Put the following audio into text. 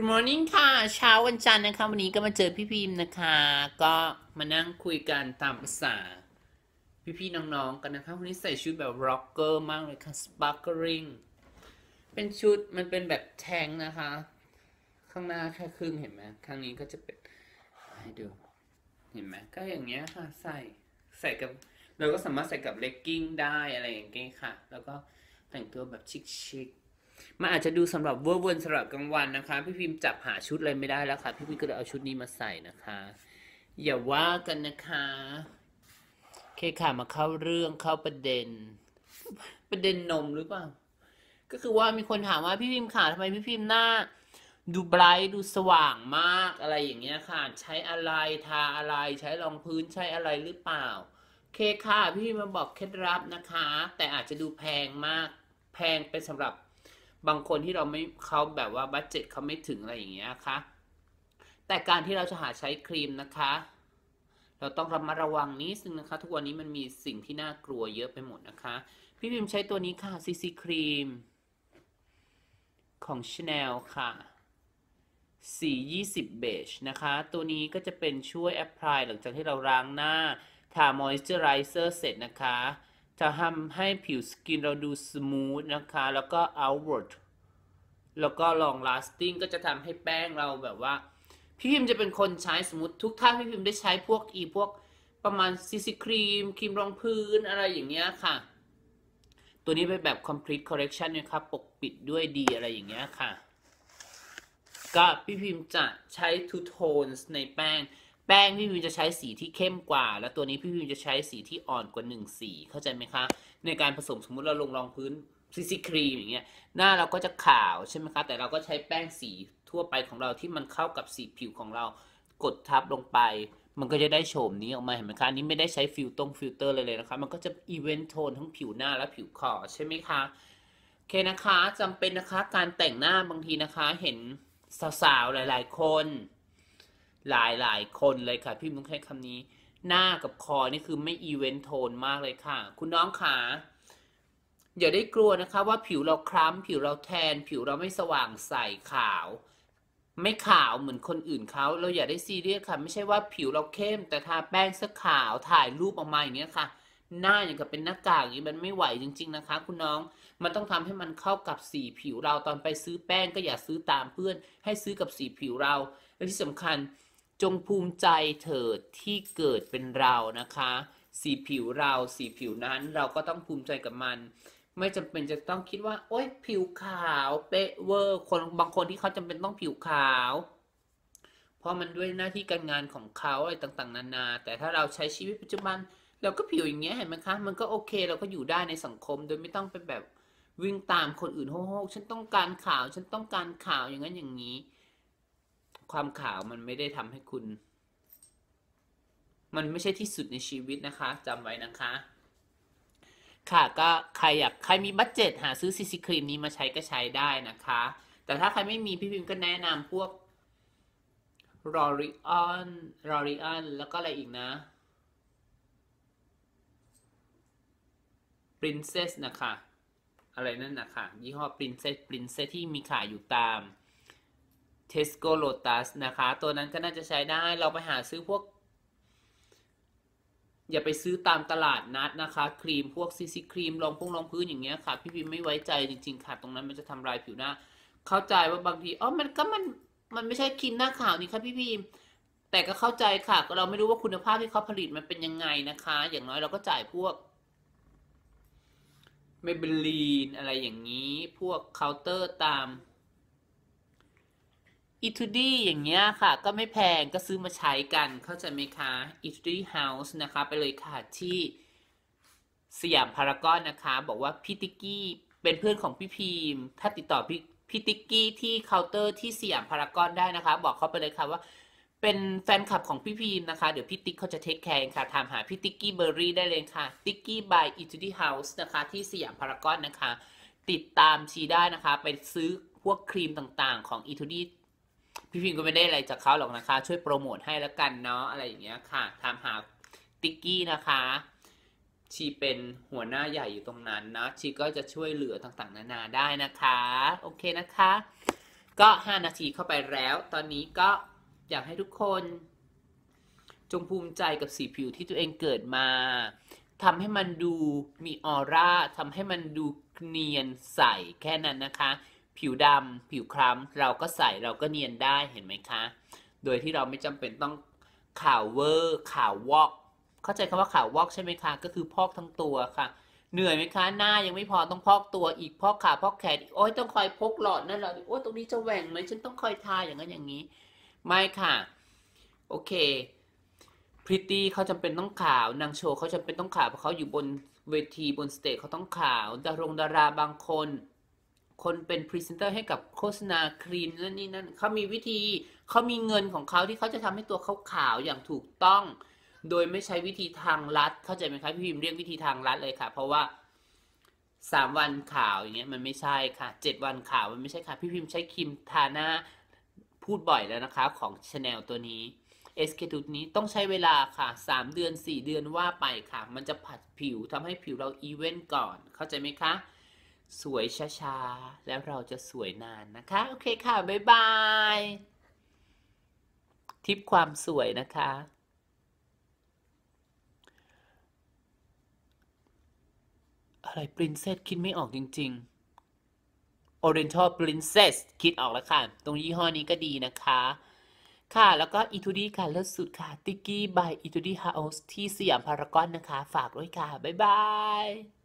Good morning ค่ะ เช้าวันจันทร์นะคะ วันนี้ก็มาเจอพี่พิมพ์นะคะ ก็มานั่งคุยกันตามภาษา พี่ๆน้องๆกันนะคะ วันนี้ใส่ชุดแบบร็อกเกอร์มากเลยค่ะ sparkling เป็นชุดมันเป็นแบบแทงนะคะ ข้างหน้าแค่ครึ่งเห็นไหมข้างนี้ก็จะเป็นให้ดู เห็นไหมก็อย่างเงี้ยค่ะ ใส่ใส่กับเราก็สามารถใส่กับเลกกิ้งได้อะไรอย่างเงี้ยค่ะ แล้วก็แต่งตัวแบบชิคๆ มันอาจจะดูสำหรับเวอร์เวิร์นสำหรับกลางวันนะคะ พี่พิมพ์จับหาชุดอะไรไม่ได้แล้วค่ะ พี่พิมพ์ก็เลยเอาชุดนี้มาใส่นะคะ อย่าว่ากันนะคะโอเคค่ะมาเข้าเรื่องเข้าประเด็น ประเด็นนมหรือเปล่า ก็คือว่ามีคนถามว่าพี่พิมพ์ค่ะทำไมพี่พิมพ์หน้า ดูไบรท์ดูสว่างมากอะไรอย่างเงี้ยค่ะ ใช้อะไรทาอะไรใช้รองพื้นใช้อะไรหรือเปล่าเคค่ะพี่พิมพ์มาบอกเคล็ดลับนะคะ แต่อาจจะดูแพงมากแพงเป็นสำหรับ บางคนที่เราไม่เขาแบบว่าบัตเจ็ตเขาไม่ถึงอะไรอย่างเงี้ยค่ะแต่การที่เราจะหาใช้ครีมนะคะ เราต้องระมัดระวังนิดนึงนะคะ ทุกวันนี้มันมีสิ่งที่น่ากลัวเยอะไปหมดนะคะ พี่พิมใช้ตัวนี้ค่ะซีซีครีม ของ Chanel ค่ะสี20เบจนะคะ ตัวนี้ก็จะเป็นช่วยแอพพลายหลังจากที่เราล้างหน้าทามอยส์เจอไรเซอร์เสร็จนะคะ จะทำให้ผิวสกินเราดูสมูทนะคะ แล้วก็ outward แล้วก็ long lasting ก็จะทำให้แป้งเราแบบว่า พี่พิมจะเป็นคนใช้สมมติทุกท่านพี่พิมได้ใช้พวกอีพวกประมาณซีซีครีม ครีมรองพื้นอะไรอย่างเงี้ยค่ะ ตัวนี้เป็นแบบ complete correction นะครับ ปกปิดด้วยดีอะไรอย่างเงี้ยค่ะ ก็พี่พิมจะใช้ two tones ในแป้ง แป้งพี่พิมพ์จะใช้สีที่เข้มกว่า แล้วตัวนี้พี่พิมพ์จะใช้สีที่อ่อนกว่าหนึ่งสีเข้าใจไหมคะ ในการผสมสมมุติเราลงรองพื้นซีซีครีมอย่างเงี้ยหน้าเราก็จะขาวใช่ไหมคะแต่เราก็ใช้แป้งสีทั่วไปของเราที่มันเข้ากับสีผิวของเรากดทับลงไป มันก็จะได้โฉมนี้ออกมาเห็นไหมคะนี้ไม่ได้ใช้ฟิลตรงฟิลเตอร์เลยเลยนะคะ มันก็จะอีเวนต์โทนทั้งผิวหน้าและผิวคอใช่ไหมคะโอเคนะคะจำเป็นนะคะการแต่งหน้าบางทีนะคะ เห็นสาวๆหลาย ๆ คน หลายๆคนเลยค่ะ พี่มุ้งใช้คำนี้ หน้ากับคอนี่คือไม่อีเวนต์โทนมากเลยค่ะ คุณน้องขาอย่าได้กลัวนะคะ ว่าผิวเราคล้ำผิวเราแทน ผิวเราไม่สว่างใสขาว ไม่ขาวเหมือนคนอื่นเขาเราอย่าได้ซีเรียสค่ะ ไม่ใช่ว่าผิวเราเข้ม แต่ทาแป้งสักขาวถ่ายรูปออกมาอย่างเนี้ยค่ะ หน้าอย่างกับเป็นหน้ากากอย่างนี้มันไม่ไหวจริง ๆนะคะ คุณน้องมันต้องทำให้มันเข้ากับสีผิวเราตอนไปซื้อแป้งก็อย่าซื้อตามเพื่อน ให้ซื้อกับสีผิวเราและที่สำคัญ จงภูมิใจเถิดที่เกิดเป็นเรานะคะ สีผิวเราสีผิวนั้นเราก็ต้องภูมิใจกับมัน ไม่จำเป็นจะต้องคิดว่า โอ๊ยผิวขาวเป๊ะเวอร์คนบางคนที่เขาจำเป็นต้องผิวขาว เพราะมันด้วยหน้าที่การงานของเขาอะไรต่างๆ นานา แต่ถ้าเราใช้ชีวิตปัจจุบัน เราก็ผิวอย่างเงี้ยเห็นไหมคะ มันก็โอเคเราก็อยู่ได้ในสังคม โดยไม่ต้องไปแบบวิ่งตามคนอื่นโฮ้ฉันต้องการข่าวฉันต้องการข่าวอย่างนั้นอย่างนี้ ความขาวมันไม่ได้ทำให้คุณ มันไม่ใช่ที่สุดในชีวิตนะคะจำไว้นะคะ ค่ะก็ใครอยากใครมีบัตเจ็ตหาซื้อซีซีครีมนี้มาใช้ก็ใช้ได้นะคะ แต่ถ้าใครไม่มีพี่พิมก็แนะนำพวก r o r i o n r o r i o n แล้วก็อะไรอีกนะ Princess นะคะ อะไรนั่นนะคะยี่ห้อ Princess Princess ที่มีขายอยู่ตาม Tesco Lotus นะคะ ตัวนั้นก็น่าจะใช้ได้เราไปหาซื้อพวก อย่าไปซื้อตามตลาดนัดนะคะ ครีมพวกซีซีครีมรองพุงรองพื้นอย่างเงี้ยค่ะ พี่พิมไม่ไว้ใจจริง ๆ ค่ะ ตรงนั้นมันจะทำลายผิวหน้า เข้าใจว่าบางทีอ๋อมันก็มันมันไม่ใช่ครีมหน้าขาวนี่ค่ะพี่พิมแต่ก็เข้าใจค่ะก็เราไม่รู้ว่าคุณภาพที่เขาผลิตมันเป็นยังไงนะคะ อย่างน้อยเราก็จ่ายพวกเมเบลีนอะไรอย่างนี้ พวกเคาน์เตอร์ตาม อีทูดี้อย่างเงี้ยค่ะ ก็ไม่แพงก็ซื้อมาใช้กันเข้าใจไหมคะอีทูดี้เฮาส์นะคะ ไปเลยค่ะที่สยามพารากอนนะคะ บอกว่าพี่ติ๊กกี้เป็นเพื่อนของพี่พีมถ้าติดต่อพี่พี่ติ๊กกี้ที่เคาน์เตอร์ที่สยามพารากอนได้นะคะ บอกเขาไปเลยค่ะว่าเป็นแฟนคลับของพี่พีมนะคะ เดี๋ยวพี่ติ๊กเขาจะเทคแคร์ค่ะถามหาพี่ติ๊กกี้เบอร์รี่ได้เลยค่ะติ๊กกี้บายอีทูดี้เฮาส์นะคะที่สยามพารากอนนะคะ ติดตามชีได้นะคะ ไปซื้อพวกครีมต่างๆ ของอีทูดี้ พี่พิมก็ไม่ได้อะไรจากเขาหรอกนะคะ ช่วยโปรโมทให้แล้วกันเนาะอะไรอย่างเงี้ยค่ะถามหาติ๊กกี้นะคะ ชีเป็นหัวหน้าใหญ่อยู่ตรงนั้นนะชีก็จะช่วยเหลือต่างๆ นานาได้นะคะ โอเคนะคะ ก็ 5 นาทีเข้าไปแล้ว ตอนนี้ก็อยากให้ทุกคน จงภูมิใจกับสีผิวที่ตัวเองเกิดมาทำให้มันดูมีออร่าทำให้มันดูเนียนใสแค่นั้นนะคะ ผิวดำผิวคล้ำเราก็ใส่เราก็เนียนได้เห็นไหมคะ โดยที่เราไม่จำเป็นต้องขาวเวอร์ขาววอก เข้าใจคำว่าขาววอกใช่ไหมคะ ก็คือพอกทั้งตัวค่ะ เหนื่อยไหมคะ หน้ายังไม่พอต้องพอกตัวอีกพอกขาพอกแขนโอ้ยต้องคอยพกหลอดนั่นหลอดโอ้ยตรงนี้จะแหว่งไหมฉันต้องคอยทาอย่างนั้นอย่างนี้ ไม่ค่ะ โอเคพริตตี้เขาจำเป็นต้องขาว นางโชว์เขาจำเป็นต้องขาวเพราะเขาอยู่บนเวทีบนสเตจเขาต้องขาวดารงดาราบางคน คนเป็นพรีเซนเตอร์ให้กับโฆษณาครีมนั่นนี่นั่นเขามีวิธีเขามีเงินของเขาที่เขาจะทำให้ตัวเขาขาวอย่างถูกต้อง โดยไม่ใช้วิธีทางลัด เข้าใจไหมคะพี่พิมเรียกวิธีทางลัดเลยค่ะ เพราะว่าสามวันขาวอย่างเงี้ยมันไม่ใช่ค่ะเจ็ดวันขาวมันไม่ใช่ค่ะ พี่พิมใช้ครีมทาหน้าพูดบ่อยแล้วนะคะของชาแนลตัวนี้ SK ทูนี้ต้องใช้เวลาค่ะ 3 เดือน 4 เดือนว่าไปค่ะ มันจะผัดผิวทำให้ผิวเราอีเวนต์ก่อน เข้าใจไหมคะ สวยช้าๆ แล้วเราจะสวยนานนะคะ โอเคค่ะ บ๊ายบาย ทิปความสวยนะคะ อะไร Princess คิดไม่ออกจริง ๆ Oriental Princess คิดออกแล้วค่ะ ตรงยี่ห้อนี้ก็ดีนะคะ ค่ะ แล้วก็อีทูดี้ค่ะเลิศสุดค่ะ ติกกี้บายอีทูดี้เฮาส์ที่สยามพารากอนนะคะ ฝากด้วยค่ะ บ๊ายบาย